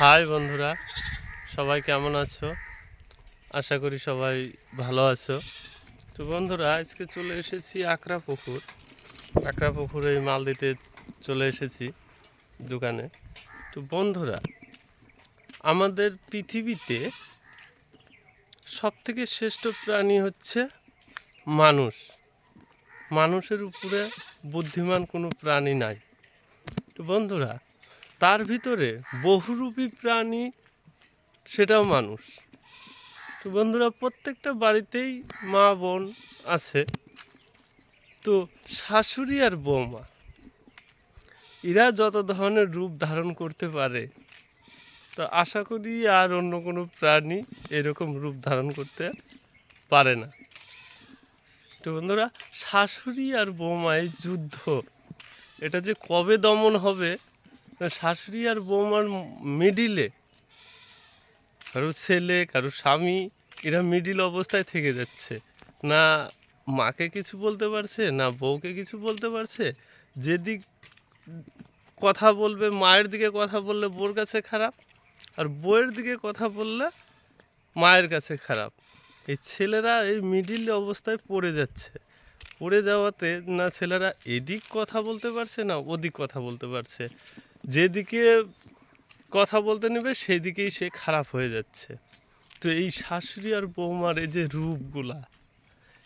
High বন্ধুরা, সবাই কেমন আছো? আশা করি সবাই ভালো আছো। তো বন্ধুরা, আজকে চলে এসেছি আকরা পুকুর আকরা পুকুরে মাল দিতে চলে এসেছি দোকানে। তো বন্ধুরা, আমাদের পৃথিবীতে সবথেকে শ্রেষ্ঠ প্রাণী হচ্ছে মানুষ। মানুষের উপরে বুদ্ধিমান কোনো প্রাণী নাই। তো বন্ধুরা তার ভিতরে বহুরূপী প্রাণী সেটাও মানুষ। তো বন্ধুরা, প্রত্যেকটা বাড়িতেই মা বোন আছে। তো শাশুড়ি আর বৌমা, এরা যত ধরনের রূপ ধারণ করতে পারে, তো আশা করি আর অন্য কোনো প্রাণী এরকম রূপ ধারণ করতে পারে না। তো বন্ধুরা, শাশুড়ি আর বৌমা এই যুদ্ধ, এটা যে কবে দমন হবে শাশুড়ি আর বৌমার মিডিলে কারও ছেলে কারও স্বামী, এরা মিডিল অবস্থায় থেকে যাচ্ছে। না মাকে কিছু বলতে পারছে, না বউকে কিছু বলতে পারছে। যেদিক কথা বলবে, মায়ের দিকে কথা বললে বোর কাছে খারাপ, আর বউয়ের দিকে কথা বললে মায়ের কাছে খারাপ। এই ছেলেরা এই মিডিল অবস্থায় পড়ে যাচ্ছে। পড়ে যাওয়াতে না ছেলেরা এদিক কথা বলতে পারছে না ওদিক কথা বলতে পারছে। যেদিকে কথা বলতে নেবে সেই দিকেই সে খারাপ হয়ে যাচ্ছে। তো এই শাশুড়ি আর বৌমার এই যে রূপগুলা,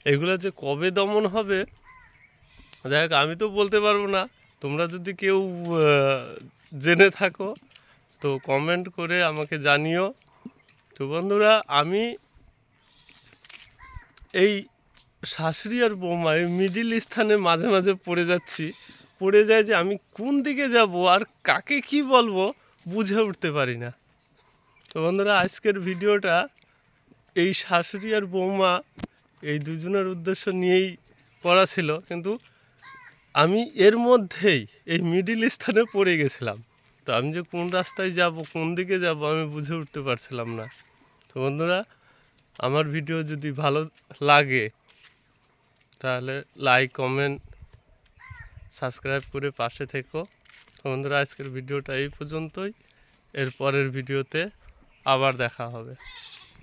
এগুলা যে কবে দমন হবে, যাই হোক, আমি তো বলতে পারব না। তোমরা যদি কেউ জেনে থাকো, তো কমেন্ট করে আমাকে জানিও। তো বন্ধুরা, আমি এই শাশুড়ি আর বৌমা, এই মিডিল স্থানে মাঝে মাঝে পড়ে যাচ্ছি। পড়ে যায় যে আমি কোন দিকে যাব আর কাকে কি বলব বুঝে উঠতে পারি না। তো বন্ধুরা, আজকের ভিডিওটা এই শাশুড়ি আর বৌমা, এই দুজনের উদ্দেশ্য নিয়েই করা ছিল। কিন্তু আমি এর মধ্যেই এই মিডিল স্থানে পড়ে গেছিলাম। তো আমি যে কোন রাস্তায় যাব, কোন দিকে যাব আমি বুঝে উঠতে পারছিলাম না। তো বন্ধুরা, আমার ভিডিও যদি ভালো লাগে তাহলে লাইক কমেন্ট সাবস্ক্রাইব করে পাশে থেকো। বন্ধুরা, আজকের ভিডিওটা এই পর্যন্তই। এর পরের ভিডিওতে আবার দেখা হবে।